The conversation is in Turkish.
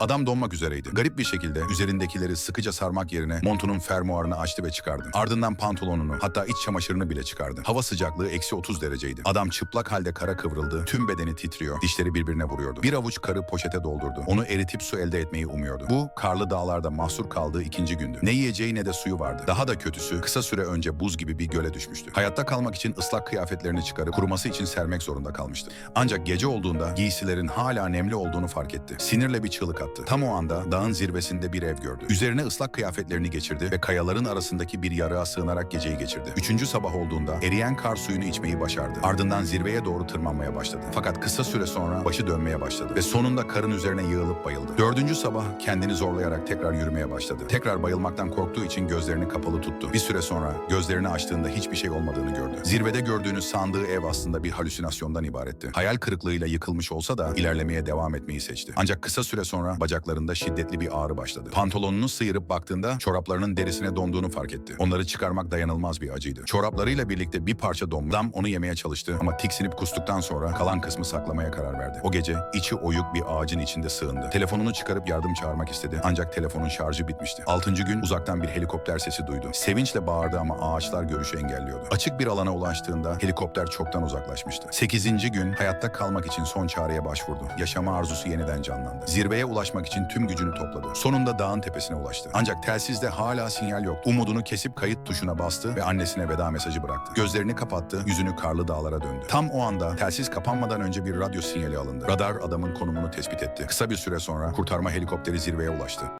Adam donmak üzereydi. Garip bir şekilde üzerindekileri sıkıca sarmak yerine montunun fermuarını açtı ve çıkardı. Ardından pantolonunu hatta iç çamaşırını bile çıkardı. Hava sıcaklığı eksi 30 dereceydi. Adam çıplak halde kara kıvrıldı. Tüm bedeni titriyor. Dişleri birbirine vuruyordu. Bir avuç karı poşete doldurdu. Onu eritip su elde etmeyi umuyordu. Bu karlı dağlarda mahsur kaldığı ikinci gündü. Ne yiyeceği ne de suyu vardı. Daha da kötüsü kısa süre önce buz gibi bir göle düşmüştü. Hayatta kalmak için ıslak kıyafetlerini çıkarıp kuruması için sermek zorunda kalmıştı. Ancak gece olduğunda giysilerin hala nemli olduğunu fark etti. Sinirle bir çığlık attı. Tam o anda dağın zirvesinde bir ev gördü. Üzerine ıslak kıyafetlerini geçirdi ve kayaların arasındaki bir yarığa sığınarak geceyi geçirdi. Üçüncü sabah olduğunda eriyen kar suyunu içmeyi başardı. Ardından zirveye doğru tırmanmaya başladı. Fakat kısa süre sonra başı dönmeye başladı ve sonunda karın üzerine yığılıp bayıldı. Dördüncü sabah kendini zorlayarak tekrar yürümeye başladı. Tekrar bayılmaktan korktuğu için gözlerini kapalı tuttu. Bir süre sonra gözlerini açtığında hiçbir şey olmadığını gördü. Zirvede gördüğünü sandığı ev aslında bir halüsinasyondan ibaretti. Hayal kırıklığıyla yıkılmış olsa da ilerlemeye devam etmeyi seçti. Ancak kısa süre sonra bacaklarında şiddetli bir ağrı başladı. Pantolonunu sıyırıp baktığında çoraplarının derisine donduğunu fark etti. Onları çıkarmak dayanılmaz bir acıydı. Çoraplarıyla birlikte bir parça donmuş. Adam onu yemeye çalıştı ama tiksinip kustuktan sonra kalan kısmı saklamaya karar verdi. O gece içi oyuk bir ağacın içinde sığındı. Telefonunu çıkarıp yardım çağırmak istedi ancak telefonun şarjı bitmişti. Altıncı gün uzaktan bir helikopter sesi duydu. Sevinçle bağırdı ama ağaçlar görüşü engelliyordu. Açık bir alana ulaştığında helikopter çoktan uzaklaşmıştı. Sekizinci gün hayatta kalmak için son çareye başvurdu. Yaşama arzusu yeniden canlandı. Zirveye ulaşmak için tüm gücünü topladı. Sonunda dağın tepesine ulaştı. Ancak telsizde hala sinyal yoktu. Umudunu kesip kayıt tuşuna bastı ve annesine veda mesajı bıraktı. Gözlerini kapattı, yüzünü karlı dağlara döndü. Tam o anda telsiz kapanmadan önce bir radyo sinyali alındı. Radar adamın konumunu tespit etti. Kısa bir süre sonra kurtarma helikopteri zirveye ulaştı.